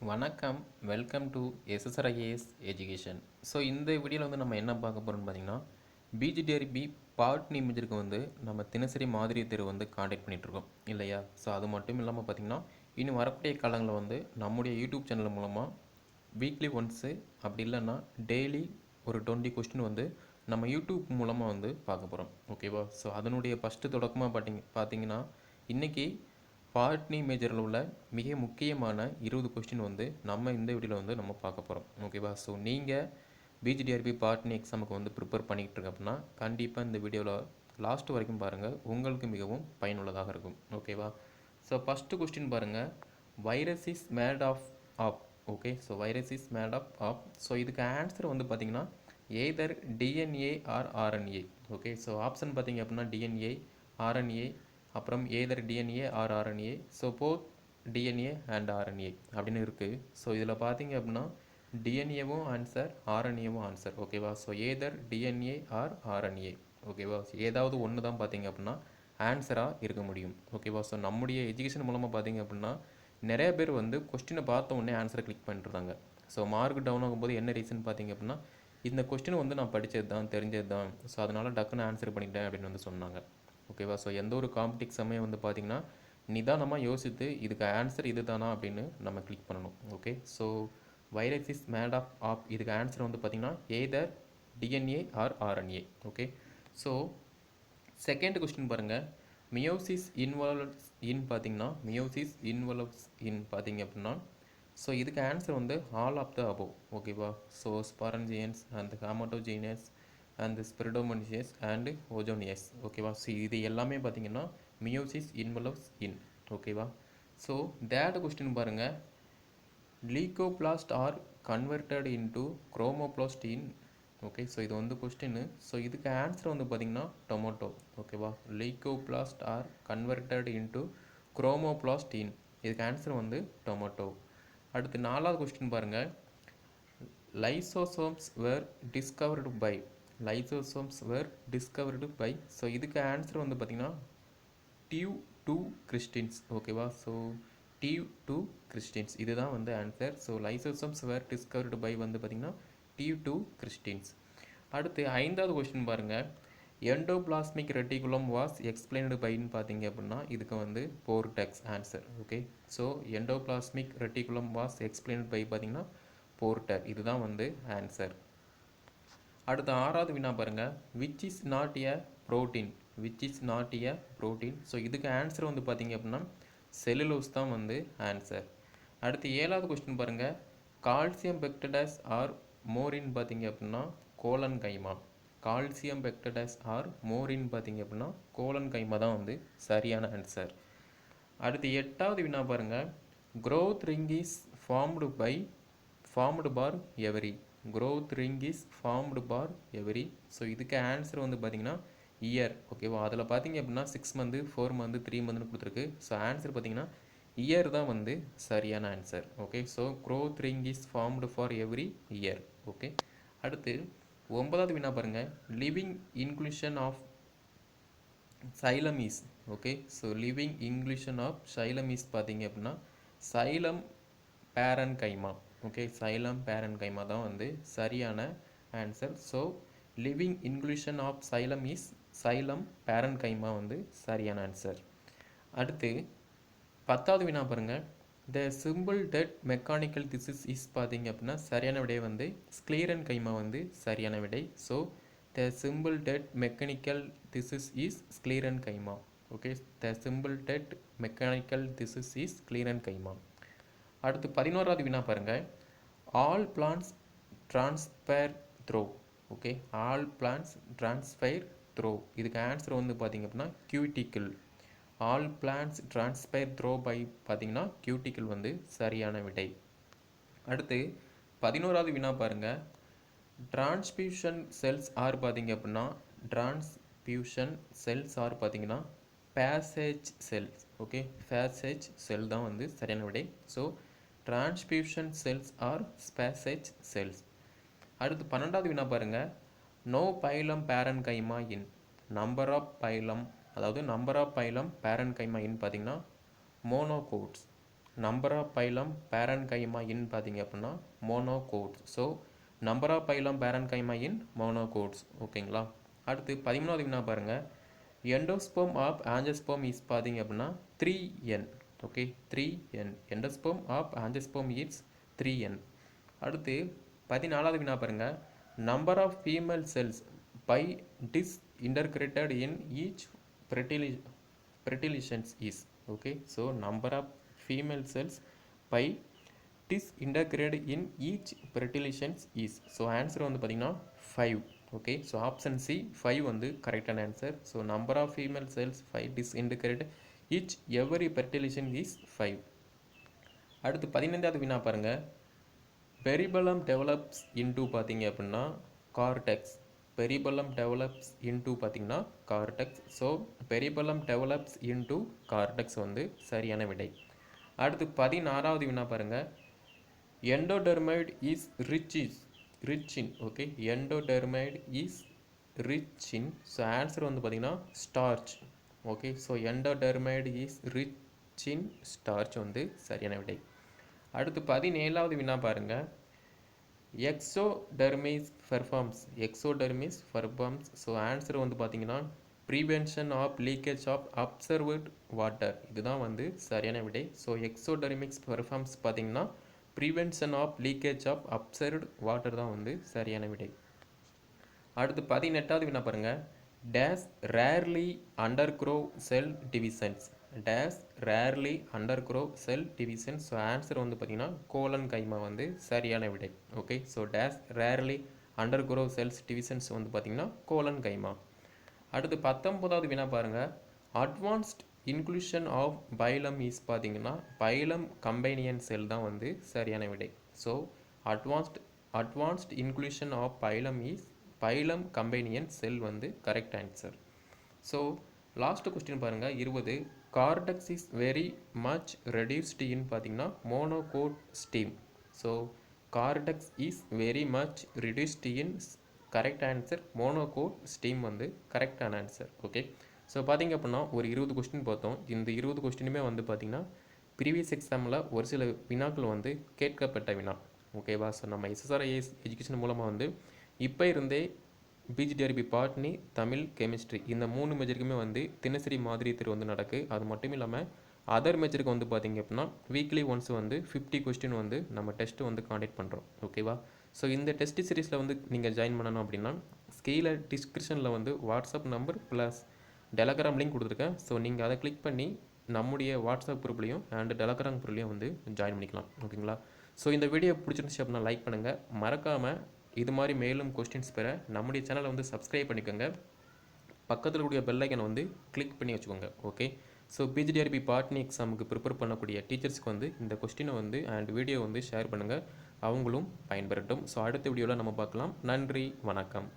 வணக்கம். Welcome to SSRIAS education so இந்த வீடியோவில் வந்து நம்ம என்ன பார்க்க போகிறோம்னு பார்த்தீங்கன்னா பிஜிடிஆர்பி பார்ட் நிமிஜருக்கு வந்து நம்ம தினசரி மாதிரி தேர்வு வந்து காண்டாக்ட் பண்ணிகிட்ருக்கோம் இல்லையா? ஸோ அது மட்டும் இல்லாமல் பார்த்தீங்கன்னா இனி வரக்கூடிய காலங்களில் வந்து நம்முடைய யூடியூப் சேனல் மூலமாக வீக்லி ஒன்ஸு அப்படி இல்லைன்னா டெய்லி ஒரு டுவெண்ட்டி கொஸ்டின் வந்து நம்ம யூடியூப் மூலமாக வந்து பார்க்க போகிறோம் ஓகேவா ஸோ அதனுடைய ஃபஸ்ட்டு தொடக்கமாக பார்த்தீங்க பார்த்தீங்கன்னா இன்றைக்கி பாட்னி மேஜரில் உள்ள மிக முக்கியமான இருபது கொஸ்டின் வந்து நம்ம இந்த வீடியோவில் வந்து நம்ம பார்க்க போகிறோம் ஓகேவா ஸோ நீங்கள் பிஜிடிஆர்பி பாட்னி எக்ஸாமுக்கு வந்து ப்ரிப்பேர் பண்ணிக்கிட்டு இருக்க அப்படின்னா கண்டிப்பாக இந்த வீடியோவில் லாஸ்ட் வரைக்கும் பாருங்கள் உங்களுக்கு மிகவும் பயனுள்ளதாக இருக்கும். ஓகேவா ஸோ ஃபஸ்ட்டு கொஸ்டின் பாருங்கள் virus is made of up okay so virus is made of up so இதுக்கு ஆன்சர் வந்து பார்த்திங்கன்னா either DNA or RNA okay so option பார்த்திங்க அப்படின்னா டிஎன்ஏ ஆர்என்ஏ அப்புறம் either DNA or RNA so both DNA and RNA அப்படின்னு இருக்குது so இதில் பார்த்தீங்க அப்படின்னா டிஎன்ஏவும் ஆன்சர் ஆர்என்ஏவும் ஆன்சர் ஓகேவா so either DNA or RNA ஓகேவா ஏதாவது ஒன்று தான் பார்த்தீங்க அப்படின்னா ஆன்சராக இருக்க முடியும் ஓகேவா ஸோ நம்முடைய எஜுகேஷன் மூலமாக பார்த்தீங்க அப்படின்னா நிறைய பேர் வந்து கொஸ்டினை பார்த்த உடனே ஆன்சரை கிளிக் பண்ணிருந்தாங்க ஸோ மார்க் டவுன் ஆகும்போது என்ன ரீசன் பார்த்தீங்க அப்படின்னா இந்த கொஸ்டின் வந்து நான் படித்தது தான் தெரிஞ்சது தான் ஸோ அதனால் டக்குன்னு ஆன்சர் பண்ணிட்டேன் அப்படின்னு வந்து சொன்னாங்க. ஓகேவா? ஸோ எந்த ஒரு காம்படிக் சமயம் வந்து பார்த்திங்கன்னா நிதானமாக யோசித்து இதுக்கு ஆன்சர் இது தானா அப்படின்னு நம்ம கிளிக் பண்ணணும். Okay so virus is made of of இதுக்கு ஆன்சர் வந்து பார்த்திங்கன்னா either DNA or RNA okay so second question பாருங்கள் மியோசிஸ் இன்வால்வ்ஸ் இன் பார்த்தீங்கன்னா மியோசிஸ் இன்வால்வ்ஸ் இன் பார்த்தீங்க அப்படின்னா ஸோ இதுக்கு ஆன்சர் வந்து ஆல் ஆஃப் த அபோவ் ஓகேவா ஸோ ஸ்பாரன்ஜியன்ஸ் அண்ட் ஹாமட்டோஜீனியஸ் அண்ட் ஸ்பிரிடோமனிஷியஸ் அண்டு ஓஜோனியஸ் ஓகேவா ஸோ இது எல்லாமே பார்த்தீங்கன்னா மியோசிஸ் இன்வலவ்ஸ் இன் ஓகேவா ஸோ தேட் கொஸ்டின் பாருங்கள் leucoplast are converted into chromoplast in okay so இது வந்து கொஸ்டின் ஸோ இதுக்கு ஆன்சர் வந்து பார்த்தீங்கன்னா டொமோட்டோ ஓகேவா leucoplast are converted into chromoplast in இதுக்கு ஆன்சர் வந்து டொமோட்டோ அடுத்து நாலாவது கொஸ்டின் பாருங்கள் lysosomes were discovered by lysosomes were discovered by so இதுக்கு ஆன்சர் வந்து பார்த்திங்கன்னா டியூ டூ கிறிஸ்டின்ஸ் ஓகேவா ஸோ டியூ டூ கிறிஸ்டின்ஸ் இதுதான் வந்து answer so lysosomes were discovered by வந்து பார்த்திங்கன்னா டியூ டூ கிறிஸ்டின்ஸ் அடுத்து ஐந்தாவது கொஸ்டின் பாருங்கள் endoplasmic reticulum was explained by பார்த்தீங்க அப்படின்னா இதுக்கு வந்து Porter answer okay so endoplasmic reticulum was explained by பார்த்தீங்கன்னா போர்டர் இதுதான் வந்து ஆன்சர் அடுத்த ஆறாவது வினா பாருங்கள் which is not a protein which is not a protein so இதுக்கு ஆன்சர் வந்து பார்த்தீங்க அப்படின்னா செல்லுலோஸ் தான் வந்து ஆன்சர் அடுத்து ஏழாவது கொஸ்டின் பாருங்கள் கால்சியம் பெக்டடஸ் ஆர் மோரின் பார்த்தீங்க அப்படின்னா collenchyma calcium pectates are more in பார்த்தீங்க அப்படின்னா கோலன் கைமா தான் வந்து சரியான ஆன்சர் அடுத்து எட்டாவது வினா பாருங்கள் growth ring is formed by formed for every growth ring is formed for every so இதுக்கு ஆன்சர் வந்து பார்த்தீங்கன்னா இயர் ஓகேவா அதில் பார்த்தீங்க அப்படின்னா six month four month three மந்த்னு கொடுத்துருக்கு. ஸோ ஆன்சர் பார்த்தீங்கன்னா இயர் தான் வந்து சரியான answer okay so growth ring is formed for every year okay அடுத்து ஒன்பதாவது வினா பாருங்கள் living inclusion of xylem is okay so living inclusion of xylem is பார்த்தீங்க அப்படின்னா சைலம் பேரன் கைமா ஓகே சைலம் பேரன் கைமா தான் வந்து சரியான answer so living inclusion of xylem is xylem parenchyma வந்து சரியான ஆன்சர் அடுத்து பத்தாவது வினா பாருங்கள் the simple dead mechanical tissue is பார்த்தீங்க அப்படின்னா சரியான விடை வந்து ஸ்க்ளீரன் கைமா வந்து சரியான விடை. So the simple dead mechanical tissue is sclerenchyma okay the simple dead mechanical tissue is sclerenchyma அடுத்து பதினோராவது வினா பாருங்கள் all plants transpire through okay all plants transpire through இதுக்கு ஆன்சர் வந்து பார்த்திங்க அப்படின்னா cuticle all plants transpire through by பார்த்திங்கன்னா cuticle வந்து சரியான விடை. அடுத்து பதினோராவது வினா பாருங்கள் டிரான்ஸ்பியூஷன் செல்ஸ் ஆர் பார்த்திங்க அப்படின்னா டிரான்ஸ்பியூஷன் செல்ஸ் ஆர் பார்த்தீங்கன்னா passage cells okay passage cell தான் வந்து சரியான விடை. So transfusion cells are passage cells அடுத்து பன்னெண்டாவது வினா பாருங்கள் no phloem parenchyma in number of phloem அதாவது number of phloem parenchyma in பார்த்தீங்கன்னா மோனோகோட்ஸ் number of phylum parenchyma in பார்த்தீங்க அப்படின்னா monocots so number of phloem parenchyma in மோனோகோட்ஸ் ஓகேங்களா அடுத்து பதிமூணாவது வினா பாருங்கள் எண்டோஸ்போம் ஆஃப் ஆஞ்சஸ்போம் இஸ் பார்த்தீங்க அப்படின்னா three n okay three n endosperm of angiosperm it's three n அடுத்து பதினாலாவது வினா பாருங்கள் number of female cells by this integrated in each fertilization fertilizations is okay so number of female cells by this integrate in each fertilizations is so answer வந்து பார்த்திங்கன்னா five okay so option C five வந்து கரெக்டான answer so number of female cells five this integrate each every fertilization is five அடுத்து பதினைந்தாவது வினா பாருங்கள் periblem develops into பார்த்தீங்க அப்படின்னா கார்டெக்ஸ் பெரிபலம் டெவலப்ஸ் இன்டூ பார்த்தீங்கன்னா cortex so periblem develops into cortex வந்து சரியான விடை. அடுத்து பதினாறாவது வினா பாருங்கள் endodermis is rich is rich in okay endodermis is rich in so answer வந்து பார்த்திங்கன்னா starch okay so endodermis is rich in starch வந்து சரியான விடை. அடுத்து பதினேழாவது வினா பாருங்கள் exodermis performs exodermis performs so answer வந்து பார்த்தீங்கன்னா prevention of leakage of absorbed water இதுதான் வந்து சரியான விடை. ஸோ எக்ஸோடெர்மிக்ஸ் பெர்ஃபார்ம்ஸ் பார்த்தீங்கன்னா prevention of leakage of absorbed water தான் வந்து சரியான விடை. அடுத்து பதினெட்டாவது வினா பாருங்கள் does rarely undergo cell divisions does rarely undergo cell division so answer வந்து பார்த்திங்கன்னா கோலன் கைமா வந்து சரியான விடை. Okay so does rarely undergo cells divisions வந்து பார்த்திங்கன்னா கோலன் கைமா. அடுத்து பத்தொம்போதாவது வினா பாருங்கள் advanced inclusion of phloem is பார்த்தீங்கன்னா பைலம் கம்பைனியன் செல் தான் வந்து சரியான விடை. So advanced advanced inclusion of phloem is phloem companion cell வந்து correct answer so last question பாருங்கள் இருபது. Cortex is very much reduced in பார்த்தீங்கன்னா monocot stem so cortex is very much reduced in correct answer monocot stem வந்து கரெக்டான answer okay so பார்த்தீங்க அப்படின்னா ஒரு இருபது கொஸ்டின் பார்த்தோம். இந்த இருபது கொஸ்டினுமே வந்து பார்த்திங்கன்னா ப்ரீவியஸ் எக்ஸாமில் ஒரு சில வினாக்கள் வந்து கேட்கப்பட்ட வினா. ஓகேவா ஸோ நம்ம எஸ்எஸ்ஆர்ஐஎஸ் எஜுகேஷன் மூலமாக வந்து இப்போ இருந்தே பிஜிடிஆர்பி பாட்னி தமிழ் கெமிஸ்ட்ரி இந்த மூணு மேஜருக்குமே வந்து தினசரி மாதிரி தேர்வு வந்து நடக்கு. அது மட்டும் இல்லாமல் அதர் மேஜருக்கு வந்து பார்த்திங்க அப்படின்னா வீக்லி ஒன்ஸ் வந்து ஃபிஃப்டி கொஸ்டின் வந்து நம்ம டெஸ்ட்டு வந்து காண்டக்ட் பண்ணுறோம் ஓகேவா ஸோ இந்த டெஸ்ட் சீரீஸில் வந்து நீங்கள் ஜாயின் பண்ணணும் அப்படின்னா ஸ்கீல டிஸ்கிரிப்ஷனில் வந்து WhatsApp number plus Telegram link கொடுத்துருக்கேன். ஸோ நீங்கள் அதை கிளிக் பண்ணி நம்முடைய வாட்ஸ்அப் குரூப்லேயும் அண்ட் டெலகிராம் குரூப்லேயும் வந்து ஜாயின் பண்ணிக்கலாம். ஓகேங்களா ஸோ இந்த வீடியோ பிடிச்சிருந்துச்சு அப்படின்னா லைக் பண்ணுங்கள் மறக்காமல் இது மாதிரி மேலும் கொஸ்டின்ஸ் பெற நம்முடைய சேனலை வந்து சப்ஸ்கிரைப் பண்ணிக்கோங்க. பக்கத்தில் கூடிய பெல்லைக்கனை வந்து கிளிக் பண்ணி வச்சுக்கோங்க ஓகே ஸோ பிஜிடிஆர்பி பாட்னி எக்ஸாமுக்கு ப்ரிப்பேர் பண்ணக்கூடிய டீச்சர்ஸ்க்கு வந்து இந்த கொஸ்டினை வந்து அண்ட் வீடியோ வந்து ஷேர் பண்ணுங்கள் அவங்களும் பயன்பெறட்டும். ஸோ அடுத்த வீடியோவில் நம்ம பார்க்கலாம். நன்றி வணக்கம்.